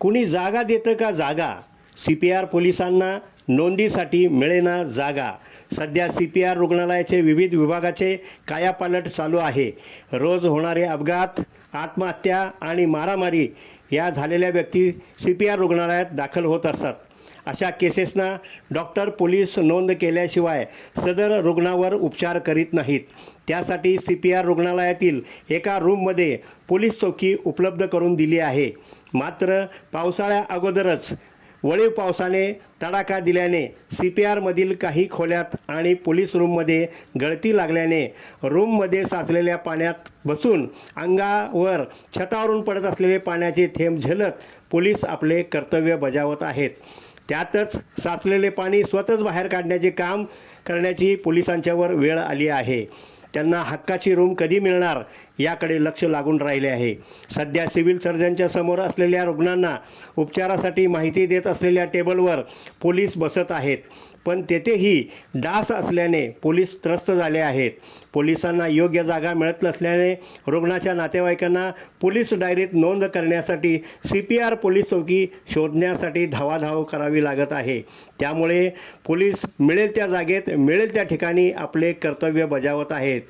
कुणी जागा देतं का जागा? सी पी आर पोलिसांना नोंदीसाठी मिळेना जागा. सध्या सी पी आर रुग्णालयाचे विविध विभागाचे कायापालट चालू आहे. रोज होणारे अपघात आत्महत्या आणि मारामारी या झालेल्या व्यक्ती सी पी आर रुग्णालयात दाखल होत असतात अशा केसेसना डॉक्टर पोलीस नोंद केल्याशिवाय सदर रुग्णावर उपचार करीत नाहीत. त्यासाठी सी पी आर रुग्णालयातील एका रूममध्ये पोलीस चौकी उपलब्ध करून दिली आहे. मात्र पावसाळ्या अगोदरच वळीव पावसाने तडाखा दिल्याने सी पी आरमधील काही खोल्यात आणि पोलीस रूममध्ये गळती लागल्याने रूममध्ये साचलेल्या पाण्यात बसून अंगावर छतावरून पडत असलेले पाण्याचे थेंब झेलत पोलीस आपले कर्तव्य बजावत आहेत. त्यातच साचलेले पाणी स्वतःच बाहेर काढण्याचे काम करण्याची पोलिसांच्यावर वेळ आली आहे. त्यांना हक्काची रूम कधी मिळणार याकडे लक्ष लागून राहिले आहे. सध्या सिव्हिल सर्जनच्या समोर असलेल्या रुग्णांना उपचारासाठी माहिती देत असलेल्या टेबलवर पोलीस बसत आहेत. पण तेथेही डास असल्याने पोलीस त्रस्त झाले आहेत. पोलिसांना योग्य जागा मिळत नसल्याने रुग्णाच्या नातेवाईकांना पोलीस डायरीत नोंद करण्यासाठी सी पी आर पोलीस चौकी शोधण्यासाठी धावाधाव करावी लागत आहे. त्यामुळे पोलीस मिळेल त्या जागेत मिळेल त्या ठिकाणी आपले कर्तव्य बजावत आहेत.